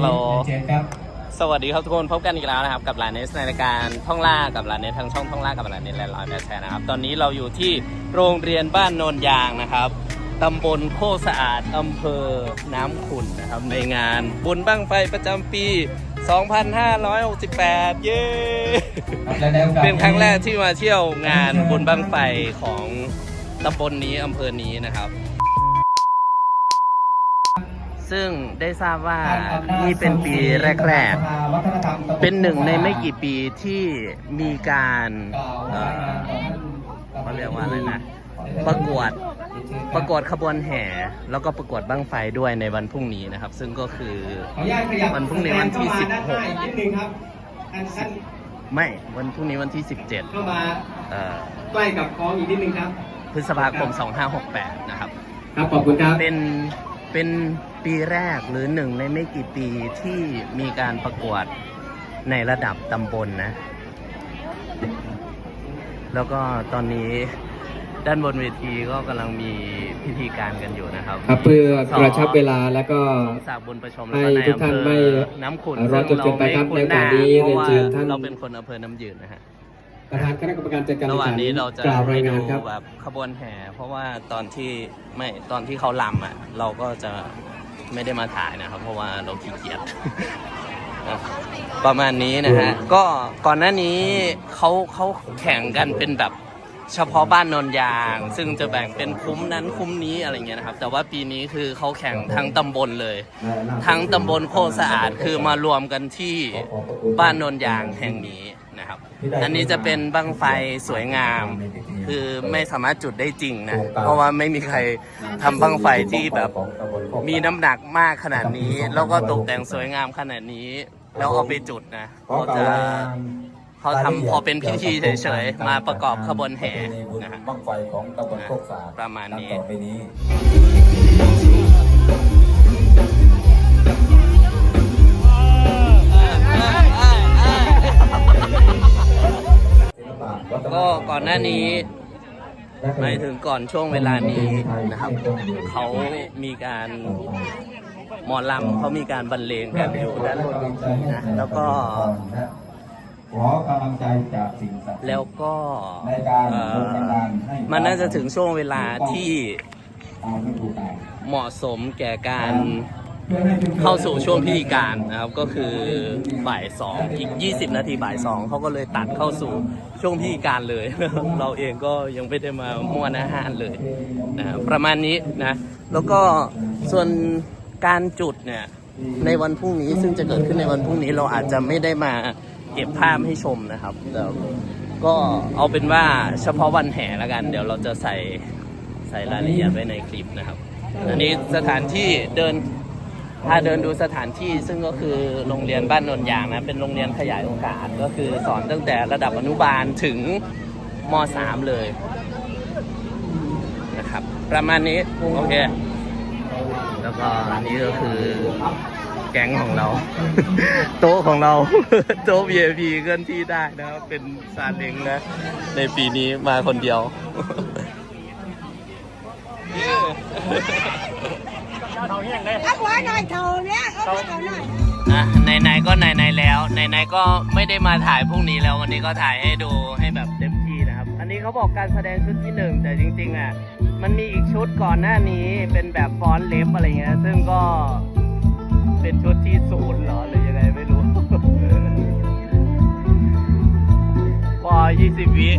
โลเชิญครับสวัสดีครับทุกคนพบกันอีกแล้วนะครับกับลานเนสในรายการท่องล่ากับลานเนสทางช่องท่องล่ากับลานเนสและลอยแบชแชร์นะครับตอนนี้เราอยู่ที่โรงเรียนบ้านโนนยางนะครับตำบลโคกสะอาดอำเภอน้ำขุ่นนะครับในงานบุญบั้งไฟประจำปี 2568 เย้และในโอกาสเป็นครั้งแรกที่มาเที่ยวงานบุญบั้งไฟของตำบลนี้อำเภอนี้นะครับ ซึ่งได้ทราบว่านี่เป็นปีแรกๆ เป็นหนึ่งในไม่กี่ปีที่มีการเอ่อเขาเรียกว่าอะไรนะ ประกวดประกวดขบวนแห่ แล้วก็ประกวดบั้งไฟด้วยในวันพรุ่งนี้นะครับ ซึ่งก็คือขออนุญาตขยับวันพรุ่งนี้วันที่เข้ามาด้านหน้า16อีกนิดนึงครับท่านท่านไม่วันพรุ่งนี้วันที่เข้ามา17เอ่อใกล้กับคลองอีกนิดนึงครับพฤษภาคม 2568 นะครับ ครับ ขอบคุณครับ เป็น เป็น ปีแรกหรือหนึ่งในไม่กี่ปีที่มีการประกวดในระดับตำบลนะ แล้วก็ตอนนี้ด้านบนเวทีก็กำลังมีพิธีการกันอยู่นะครับครับเพื่อกระชับเวลาแล้วก็สากบุญประชมให้แล้วก็ในทุกท่านอำเภไม่อน้ำขุนรอจนเกินไปครับซึ่งเราไม่ในโอกาสนี้คุ้นหน้าเพราะว่าเรียนเชิญท่านเราเป็นคนอำเภอน้ำยืนนะฮะประธานคณะกรรมการจัดการระหว่างนี้เราจะกล่าวไปรายดูงานครับแบบขบวนแห่ เพราะว่าตอนที่ไม่ตอนที่เขาลำอะ เราก็จะ ไม่ได้มาถ่ายนะครับ เพราะว่าเราขี้เกียจอะประมาณนี้นะฮะ ก็ก่อนหน้านี้เขาเขาแข่งกันเป็นแบบเฉพาะบ้านนนยาง ซึ่งจะแบ่งเป็นคุ้มนั้นคุ้มนี้อะไรเงี้ยนะครับ แต่ว่าปีนี้คือเขาแข่งทั้งตำบลเลย ทั้งตำบลโคกสะอาดคือมารวมกันที่บ้านโนนยางแห่งนี้ นะครับ อันนี้จะเป็นบั้งไฟสวยงาม คือไม่สามารถจุดได้จริงนะ เพราะว่าไม่มีใครทำบั้งไฟที่แบบมีน้ำหนักมากขนาดนี้ แล้วก็ตกแต่งสวยงามขนาดนี้ แล้วเอาไปจุดนะเขาจะเขาทำพอเป็นพิธีเฉยๆ มาประกอบขบวนแห่นะฮะบั้งไฟของตำบลโคกสะอาดประมาณนี้ อนหน้านี้หมายถึงก่อนช่วงเวลานี้นะครับ เขามีการหมอลำเขามีการบรรเลงกันอยู่ด้านบนเวทีนะแล้วก็ขอกำลังใจจากสิ่งศักดิ์สิทธิ์แล้วก็ในการเอ่โดนบันอดาลให้มันน่าจะถึงช่วงเวลาที่ตามฤดูกาลเหมาะสมแก่การพื่อให้ชุมชน เข้าสู่ช่วงพิธีการนะครับ ก็คือบ่ายสองอีก 20 นาทีบ่ายสองเขาก็เลยตัดเข้าสู่ช่วงพิธีการเลย เราเองก็ยังไม่ได้มาม่วนอาหารเลยนะประมาณนี้นะ แล้วก็ส่วนการจุดเนี่ยในวันพรุ่งนี้ซึ่งจะเกิดขึ้นในวันพรุ่งนี้เราอาจจะไม่ได้มาเก็บภาพให้ชมนะครับแต่ก็เอาเป็นว่าเฉพาะวันแห่แล้วกัน เดี๋ยวเราจะใส่ใส่รายละเอียดไว้ในคลิปนะครับ อันนี้สถานที่เดิน ถ้าเดินดูสถานที่ซึ่งก็คือโรงเรียนบ้านนนยางนะเป็นโรงเรียนขยายโอกาสก็คือสอนตั้งแต่ระดับอนุบาลถึงม .3 เลยนะครับ ประมาณนี้โอเค แล้วก็อันนี้ก็คือแก๊งของเรา โต๊ะของเรา โต๊ะ VIP เคลื่อนที่ได้นะครับ เป็นซาเล้งนะ ในปีนี้มาคนเดียว เอาหัวหน่อยเท่าเนี้ยเอาหัวหน่อยอะไหนๆก็ไหนๆแล้วไหนๆก็ไม่ได้มาถ่ายพรุ่งนี้แล้ววันนี้ก็ถ่ายให้ดูให้แบบเต็มที่นะครับ อันนี้เขาบอกการแสดงชุดที่หนึ่งแต่จริงๆอะมันมีอีกชุดก่อนหน้านี้เป็นแบบฟอนต์เล็บอะไรเงี้ยซึ่งก็เป็นชุดที่ศูนย์เหรอหรือยังไงไม่รู้พอยี่สิบวิ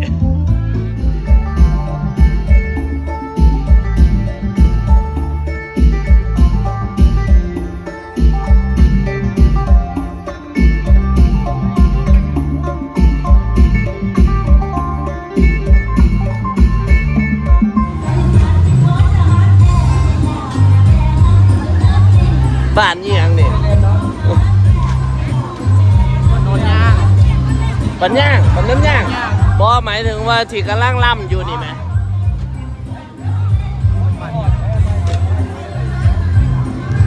บ้านยี่ยังเนี่ยบันย่างบันน้ำย่างบอหมายถึงว่าที่กำลังล่ำอยู่นี่ไหม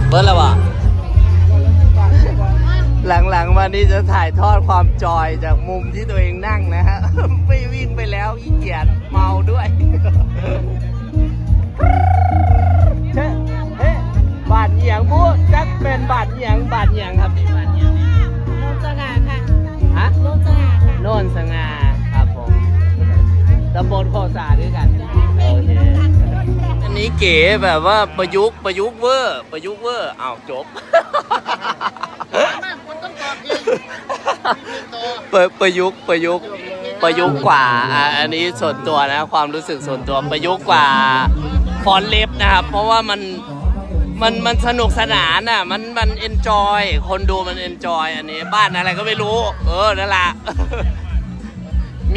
เบิร์ดแล้ววะหลังๆมานี่จะถ่ายทอดความจอยจากมุมที่ตัวเองนั่งนะฮะ ไม่วิ่งไปแล้วอีเกียจเมาด้วย เก๋แบบว่าประยุกต์ประยุกต์เวอร์ประยุกต์เวอร์อ้าวจบ ประประยุกต์ประยุกต์ประยุกต์กว่าอะอันนี้ส่วนตัวนะความรู้สึกส่วนตัวประยุกต์กว่าฟอนต์เล็บนะครับ เพราะว่ามันมันมันสนุกสนานอะมันมันเอนจอยคนดูมันเอนจอยอันนี้บ้านอะไรก็ไม่รู้ เออนั่นแหละ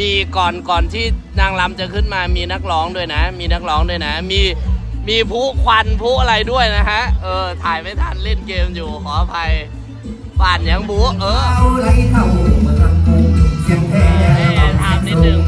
มีก่อนก่อนที่นางรำจะขึ้นมามีนักร้องด้วยนะ มีนักร้องด้วยนะ มี มีผู้ควันผู้อะไรด้วยนะฮะ เออ ถ่ายไม่ทันเล่นเกมอยู่ขออภัยบ้านยังบูเออเอาไรเท่าเมืองกรุงเสียงแพ้เอ่อถามนิดนึง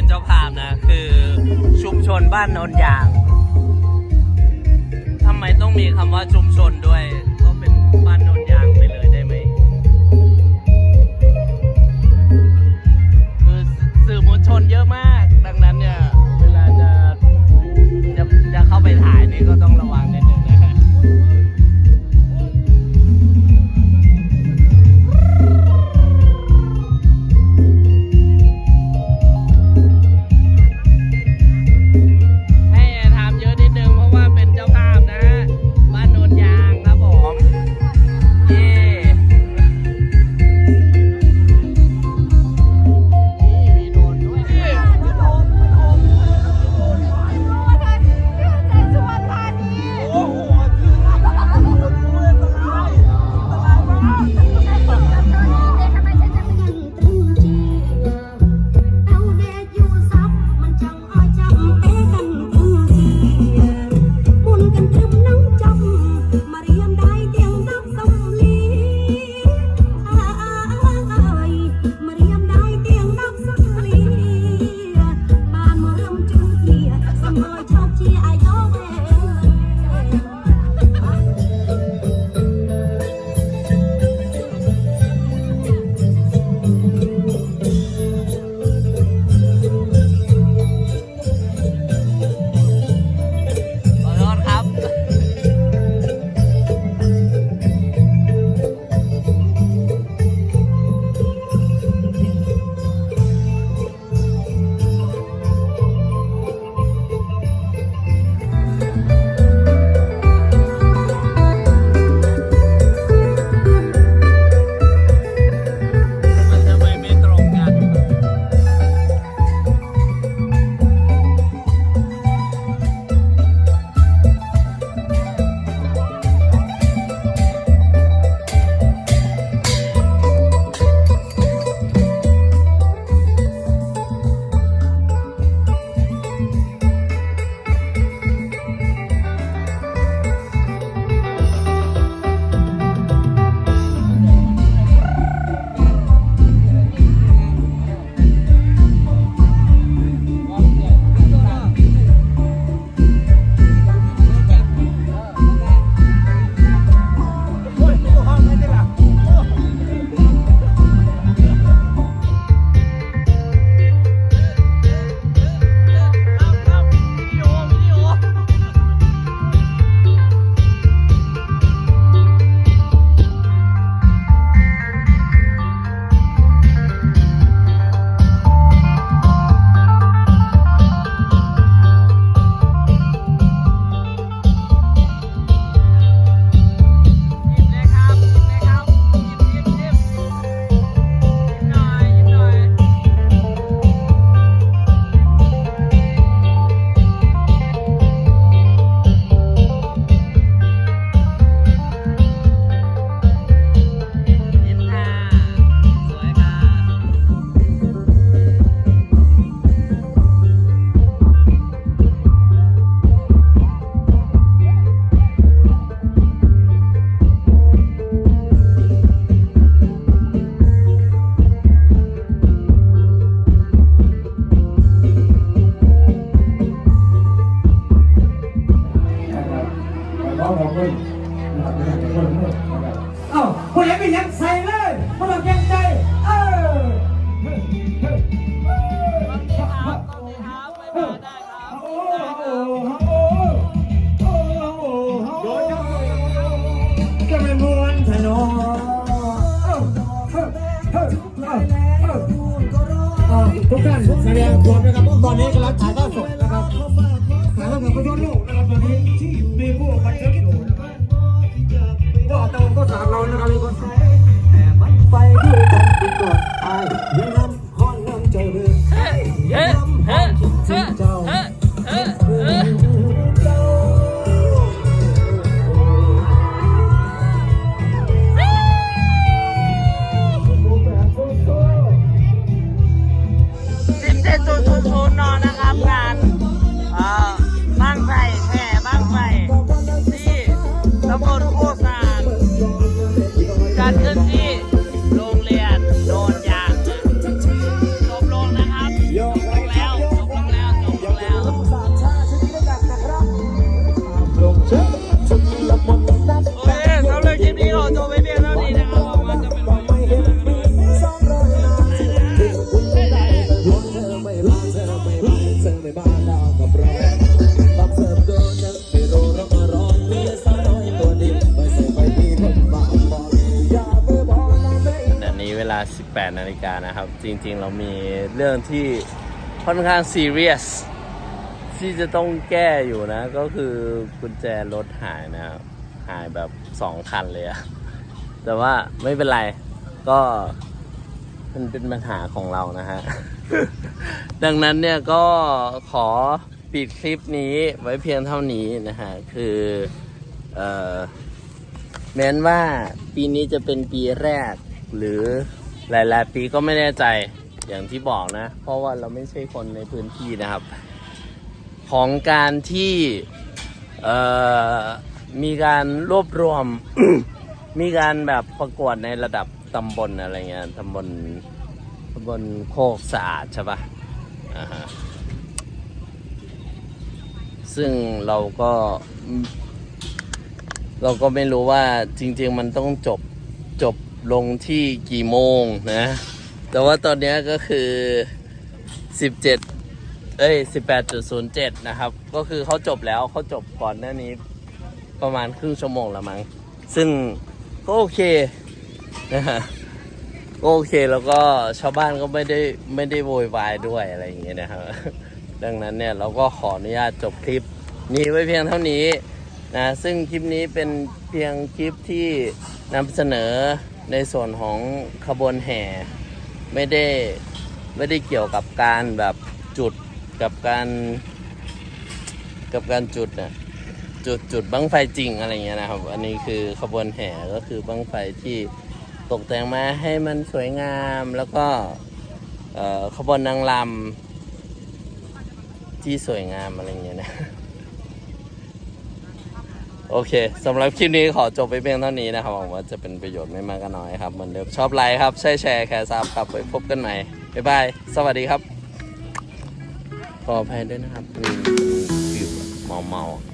เป็นเจ้าภาพนะ คือชุมชนบ้านโนนยางทำไมต้องมีคำว่าชุมชนด้วยก็เป็นบ้านโนนยางไปเลยได้ไหมคือสื่อมวลชนเยอะมาก ดังนั้นเนี่ย เวลาจะจะจะเข้าไปถ่ายนี่ก็ต้องระวังนิด ทุกท่านแสดงควนะครับตอนนี้กำลังถ่ายทอดสดนะครับถ่ายทอดสดไปทั่วโลกนะครับตอนนี้ที่มีผู้บันทึกอยู่นะครับว่าแต่ก็สามเรานะครับมีคนแต่มันไปด้วยกันติดตัวไอ้ยังนำห้องนำใจเรือเฮ้เฮ้เฮ้เฮ้เฮ้เ18นาฬิกานะครับ จริงๆ เรามีเรื่องที่ค่อนข้างซีเรียสที่จะต้องแก้อยู่นะ ก็คือกุญแจรถหายนะครับหายแบบสองคันเลยอะแต่ว่าไม่เป็นไรก็มันเป็นปัญหาของเรานะฮะ ดังนั้นเนี่ยก็ขอปิดคลิปนี้ไว้เพียงเท่านี้นะฮะ คือเอ่อแม้นว่าปีนี้จะเป็นปีแรกหรือ หลายๆปีก็ไม่แน่ใจอย่างที่บอกนะ เพราะว่าเราไม่ใช่คนในพื้นที่นะครับ ของการที่มีการรวบรวม มีการแบบประกวดในระดับตำบลอะไรเงี้ยตำบลตำบลโคกสะอาดใช่ปะ่ะซึ่งเราก็ เราก็ไม่รู้ว่าจริง ๆ มันต้องจบจบ ลงที่กี่โมงนะ แต่ว่าตอนนี้ก็คือ 17 เอ้ย 18.07 นะครับ ก็คือเขาจบแล้วเขาจบก่อนหน้านี้ประมาณครึ่งชั่วโมงละมั้ง ซึ่งก็โอเคนะฮะก็โอเคแล้วก็ชาวบ้านก็ไม่ได้ไม่ได้โวยวายด้วยอะไรอย่างเงี้ยนะครับ ดังนั้นเนี่ยเราก็ขออนุญาตจบคลิปนี้ไว้เพียงเท่านี้นะซึ่งคลิปนี้เป็นเพียงคลิปที่นำเสนอ ในส่วนของขบวนแห่ไม่ได้ไม่ได้เกี่ยวกับการแบบจุดกับการกับการจุดนะจุดจุดบั้งไฟจริงอะไรเงี้ยนะครับ อันนี้คือขบวนแห่ก็คือบั้งไฟที่ตกแต่งมาให้มันสวยงามแล้วก็ขบวนนางรำที่สวยงามอะไรเงี้ยนะ โอเคสำหรับคลิปนี้ขอจบไปเพียงเท่านี้นะครับหวังว่าจะเป็นประโยชน์ไม่มากก็น้อยครับเหมือนเดิมชอบไลค์ครับใช่แชร์แคร์ซับครับไว้พบกันใหม่บ๊ายบายสวัสดีครับขออภัยด้วยนะครับมีวิวเมาเมาๆ